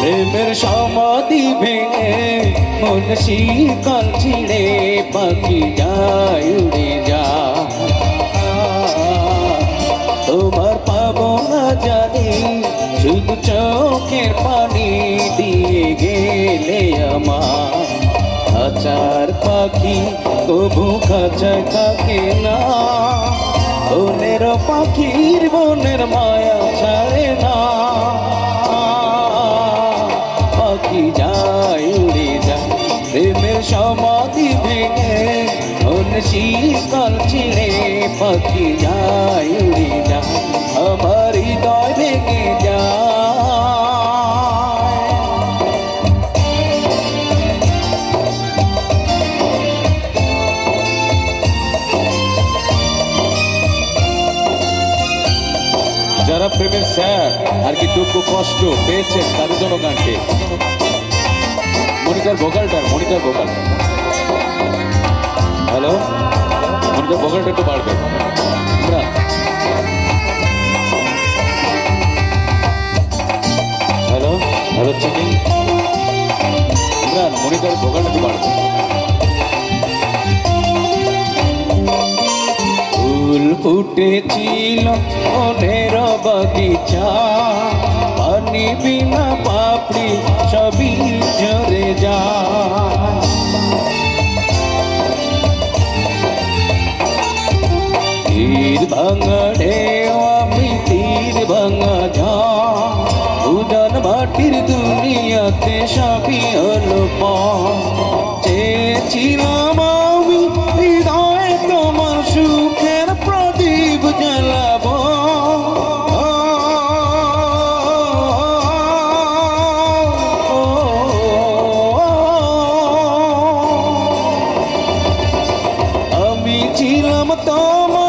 প্রেমের সমাধি ভেঙে মন শিকল ছিঁড়ে পাখি যায় উড়ে যা। তোমার পাবো না জানি, শুধু চোখের পানি দিয়ে গেলে আমার। আচার পাখি, কবু খাঁচায় থাকে না। বনের পাখির বনের মায়া ছাড়ে শীতল ছিঁড়ে পাখি যায় উড়ে যায় আমার হৃদয় ভেঙে যায় যারা প্রেমের স্যার আর কি দুঃখ কষ্ট পেয়েছেন তাদের জন্য গানটি মনিটার ভোকালটার মনিটার ভোকাল ভোকালটা একটু বাড়বে। Imran hello hello checking Imran monitor ভোকালটা একটু বাড়বে। ফুল ফুটেছিল মনের বাগিচা। পানি ভাঙা ঢেউ আমি তীর ভাঙা ঝা মাটির দুনিয়াতে সবই হলো পা আমি তোমার সুখের প্রদীপ জ্বালাবো। আমি ছিলাম তোমার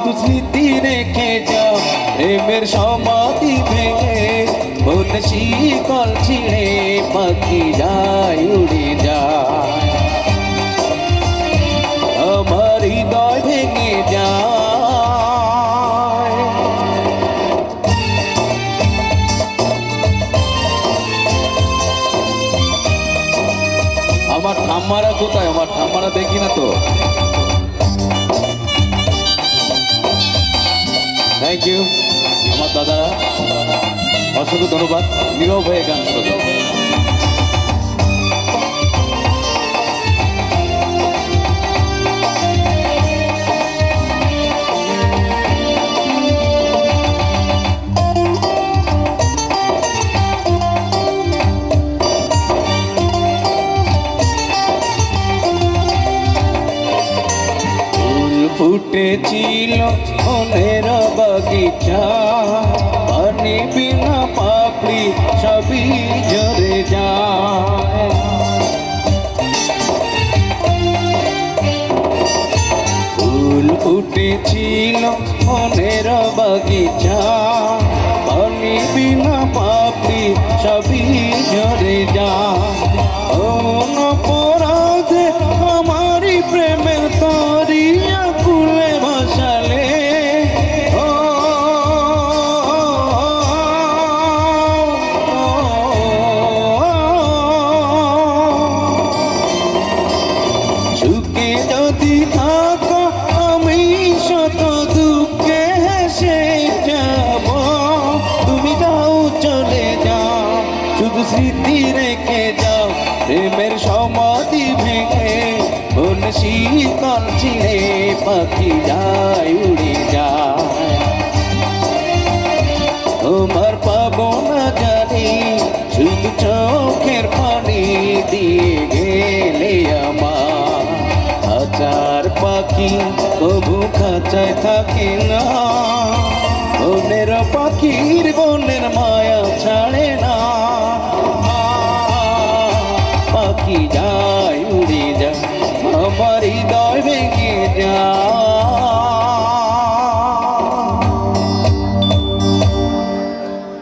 শুধু স্মৃতি রেখে যাও প্রেমের সমাধি ভেঙে মন শিকল ছিঁড়ে পাখি যায় উড়ে যায়। আমার হৃদয় ভেঙে যায়। আমার ঠাম্মারা কোথায়? আমার ঠাম্মারা দেখি না তো। থ্যাংক ইউ আমার দাদারা অসংখ্য ধন্যবাদ। নীরব হয়ে গান শোনো ফুটেছিল মনের বাগিচা। পানি বিনা পাপড়ি সবই ঝরে যায়। ফুল ফুটেছিল মনের বাগিচা। পানি বিনা পাপড়ি সবই ঝরে চলে যাও, শুধু স্মৃতি রেখে যাও, প্রেমের সমাধি ভেঙে মন শীতল ছিঁড়ে পাখি যায় উড়ে যায়। তোমার পাবো না জানি, শুধু চোখের পানি দিয়ে গেলে আমার। হাজার পাখি তবু খাঁচায় থাকে না। বনের পাখির বনের মায়া